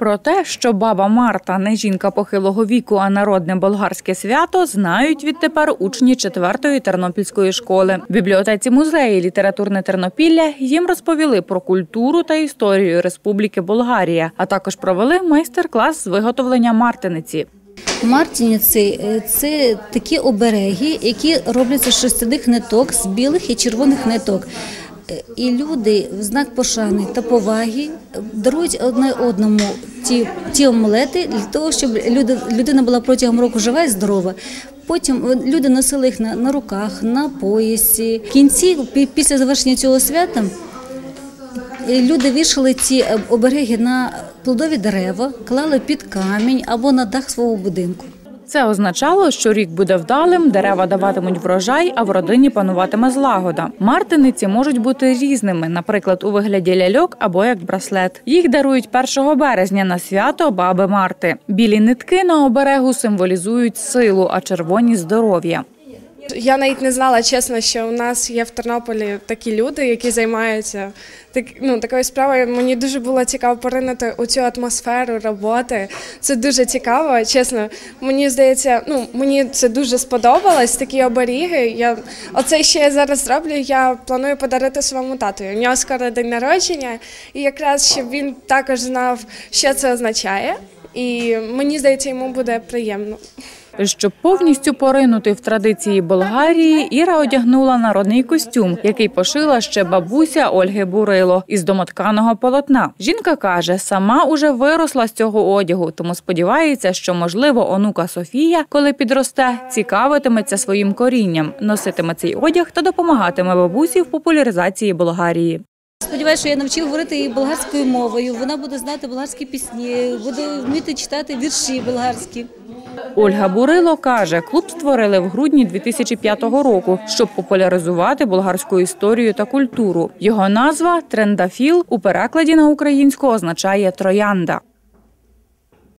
Про те, що баба Марта не жінка похилого віку, а народне болгарське свято, знають відтепер учні 4-ї тернопільської школи. В бібліотеці музеї літературне Тернопілля їм розповіли про культуру та історію Республіки Болгарія, а також провели майстер-клас з виготовлення мартиниці. Мартіниці е, це такі обереги, які робляться з шерстяних ниток, з білих і червоних ниток. Е, І люди в знак пошани та поваги дарують одне одному ті, ті омлети для того, щоб люди, людина була протягом року жива і здорова. Потім е, люди носили їх на, на руках, на поясі. В кінці, пі- після завершення цього свята, е, люди вішали ці е, обереги на плодові дерева, клали під камінь або на дах свого будинку. Це означало, що рік буде вдалим, дерева даватимуть врожай, а в родині пануватиме злагода. Мартиниці можуть бути різними, наприклад, у вигляді ляльок або як браслет. Їх дарують 1 березня на свято баби Марти. Білі нитки на оберегу символізують силу, а червоні здоров'я. Я навіть не знала, чесно, що у нас є в Тернополі такі люди, які займаються так, ну, такою справою. Мені дуже було цікаво поринути у цю атмосферу роботи. Це дуже цікаво. Чесно, мені здається, ну мені це дуже сподобалось. Такі оберіги. Я оце що я зараз зроблю. Я планую подарити своєму татові. У нього скоро день народження, і якраз щоб він також знав, що це означає. І мені здається, йому буде приємно. Щоб повністю поринути в традиції Болгарії, Іра одягнула народний костюм, який пошила ще бабуся Ольги Бурило із домотканого полотна. Жінка каже, сама уже виросла з цього одягу, тому сподівається, що можливо онука Софія, коли підросте, цікавитиметься своїм корінням, носитиме цей одяг та допомагатиме бабусі в популяризації Болгарії. Сподіваюся, що я навчив говорити болгарською мовою. Вона буде знати болгарські пісні, буде вміти читати вірші болгарські. Ольга Бурило каже, клуб створили в грудні 2005 року, щоб популяризувати болгарську історію та культуру. Його назва Трендафіл у перекладі на українську означає троянда.